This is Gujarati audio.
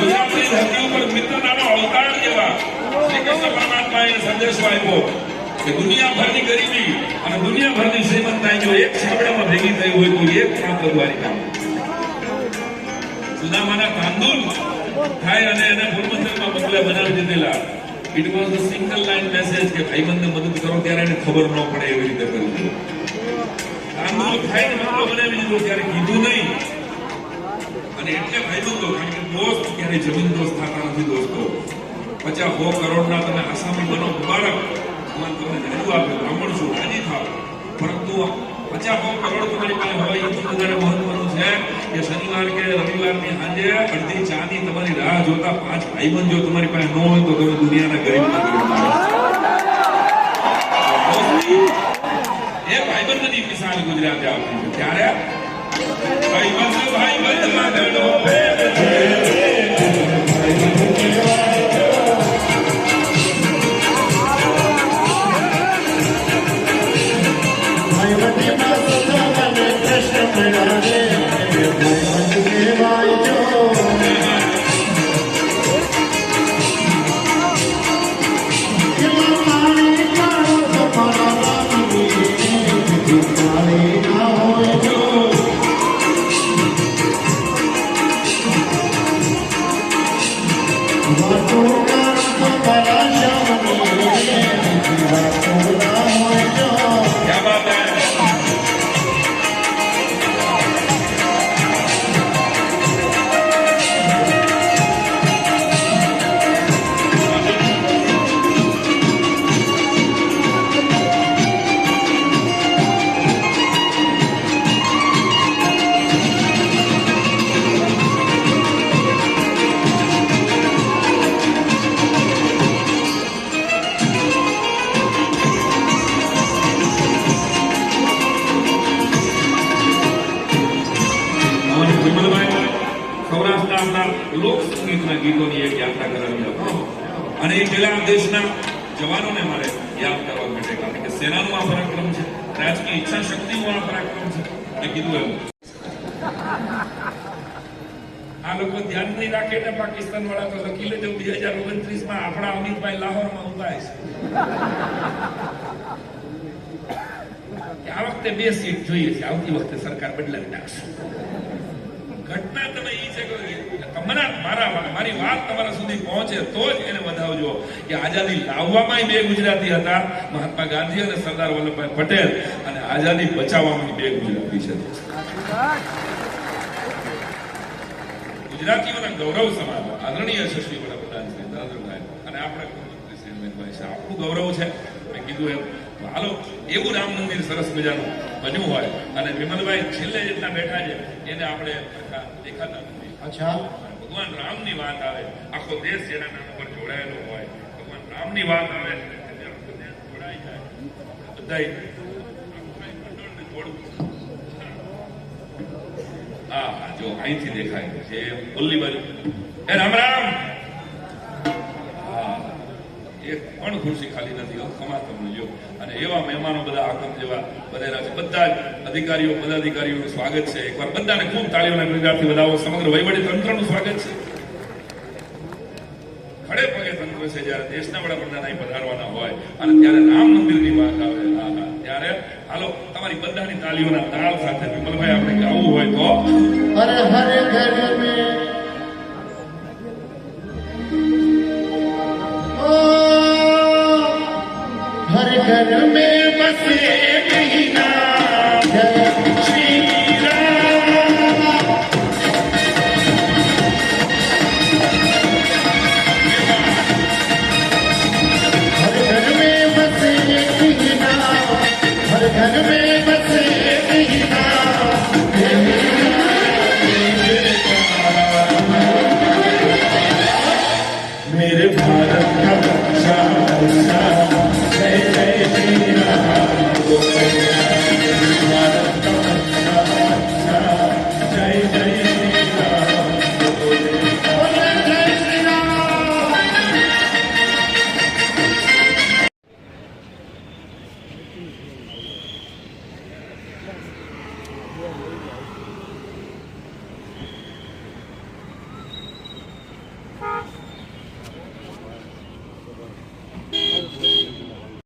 ગુજરાતની ધરતી ઉપર મિત્રતાના અવતાર જેવા શ્રી કૃષ્ણ પરમાત્માએ સંદેશો આપ્યો કે દુનિયાભરની ગરીબી અને દુનિયાભરની શ્રીમંતાઈ જો એક છાપડામાં ભેગી થઈ હોય તો એક કામ કરવાની કામ. સુદામાના તાંદુલ થાય અને એને પૂર્વચરમાં બદલે બનાવી દીધેલા. It was a single line message કે ભાઈબંધને મદદ કરો, ત્યારે એને ખબર ન પડે એવી રીતે કરવું તાંદુલ થાય ને મતલબ બનાવી દીધો, ત્યારે કીધું નહીં. અને એટલે ભાઈબંધો કારણ કે દોસ્ત ક્યારે જમીન દોસ્ત થતા નથી દોસ્તો. પચાસ સો કરોડના તમે આસામી બનો, મુબારક. ભગવાન તમને જાજુ આપે, બ્રાહ્મણ છું, રાજી થાવ પરંતુ પચાસ સો કરોડ તમારી પાસે હોય એટલું વધારે મહત્વનું છે કે શનિવાર કે રવિવારની સાંજે અડધી ચાની તમારી રાહ જોતા પાંચ ભાઈબંધ જો તમારી પાસે ન હોય તો તમે દુનિયાના ગરીબ એ ભાઈબંધની મિસાલ ગુજરાતે આપી ત્યારે はい、まず、はい、まず、まず、の、え અને એ પેલા દેશના જવાનોને મારે યાદ કરવા માટે, કારણ કે સેનાનું આ પરાક્રમ છે, રાજકીય ઈચ્છા શક્તિનું આ પરાક્રમ છે, મેં કીધું એમ. આ લોકો ધ્યાન નહીં રાખે ને પાકિસ્તાન વાળા તો લખી લેજો, બે હજાર ઓગણત્રીસમાં આપણા અમિતભાઈ લાહોરમાં ઊભા છે. આ વખતે બે સીટ જોઈએ છે, આવતી વખતે સરકાર બદલાવી નાખશે. ઘટના તમે ઈ છે કે તમારા મારા મારી વાત તમારા સુધી પહોંચે તો જ એને વધાવજો કે આઝાદી લાવવામાં બે ગુજરાતી હતા, મહાત્મા ગાંધી અને સરદાર વલ્લભભાઈ પટેલ. અને આઝાદી બચાવવામાં બે ગુજરાતી છે. ગુજરાતીઓના ગૌરવ સમાન આદરણીય યશસ્વી વડાપ્રધાન શ્રી નરેન્દ્રભાઈ અને આપણે મુખ્યમંત્રી શ્રી આપણું ગૌરવ છે. મેં કીધું એમ હાલો એવું રામ મંદિર સરસ મજાનું બન્યું હોય. અને વિમલભાઈ છેલ્લે જેટલા બેઠા છે એને આપણે દેખાતા નથી. અચ્છા. ભગવાન રામની વાત આવે આખો દેશ જેના નામ પર જોડાયેલો હોય. ભગવાન રામની વાત આવે આખો દેશ જોડાઈ જાય. બધાય હા જો અહીંથી દેખાય છે ઓલી બાજુ. રામ રામ હા એક પણ ખુરશી ખાલી નથી હો લ્યો અને એવા મહેમાનો બધા આકમ જેવા બધેલા છે. બધા જ અધિકારીઓ, પદાધિકારીઓનું સ્વાગત છે. એકવાર બધાને ખૂબ તાળીઓના ગણગારથી વધાવો. સમગ્ર વહીવટી તંત્રનું સ્વાગત છે. ખડે પગે તંત્ર છે જ્યારે દેશના વડાપ્રધાન અહીં પધારવાના હોય અને ત્યારે રામ મંદિરની વાત આવે ત્યારે હાલો, તમારી બધાની તાલીઓના તાળ સાથે caramba. Hallelujah.